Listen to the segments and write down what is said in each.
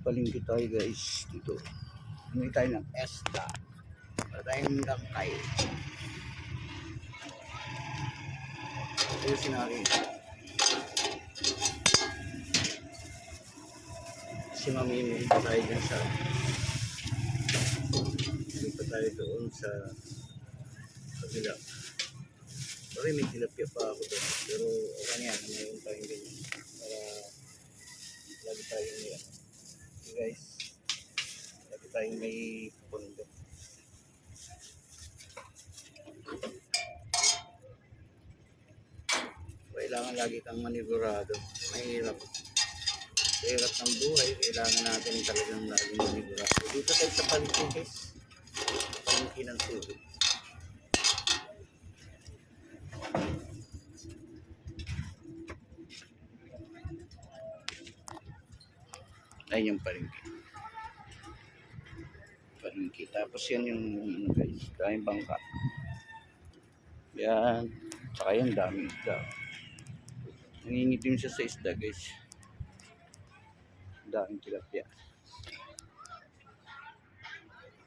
Palingki tayo guys dito. Hindi tayo ng ESTA. Para tayong dangkay. Ayusin natin. Si Mami pa tayo dyan sa hindi pa tayo doon sa kabila. Sorry, may tilapia pa ako doon. Pero okay na. Tayong may pondo. Kailangan lagi kang manigurado. Mahirap. Sa hirap ng buhay, kailangan natin talagang laging manigurado. Dito tayo sa guys. Palengke ng tubig. Ayun yung palengke. Palengke. Tapos yan yung ano guys, kain bangka. Yan. Tsaka yan, dami isda. Nangingitim siya sa isda guys. Daming tilapia.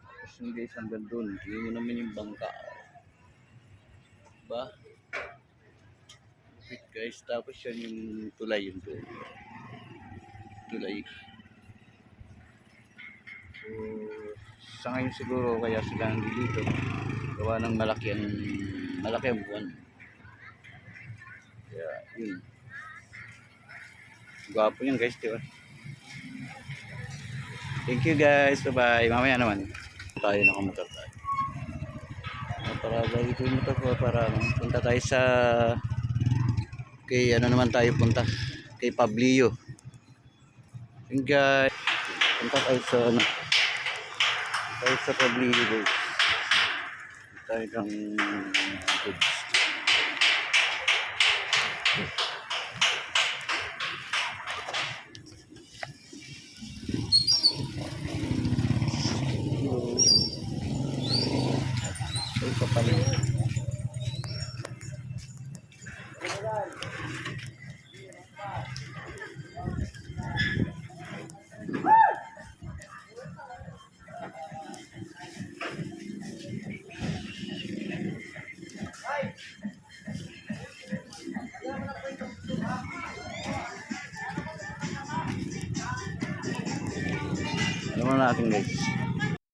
Tapos yung guys, hanggang doon. Tingnan mo naman yung bangka. Ba? Wait guys, tapos yan yung tulay yung tulay. Tulay. So, sa ngayon siguro kaya sila nandito gawa ng malaki ang malaki ang buwan. Kaya yun. Gwapo yan guys, di ba? Thank you guys. Bye-bye. Mamaya naman. Tayo nakamotor tayo. Para ko yung motor ko para punta tayo sa kay ano naman tayo punta kay Pablio. Yun guys. Punta tayo sa ano tayo sa Pablio guys. Tayo ng goods. Ano natin guys?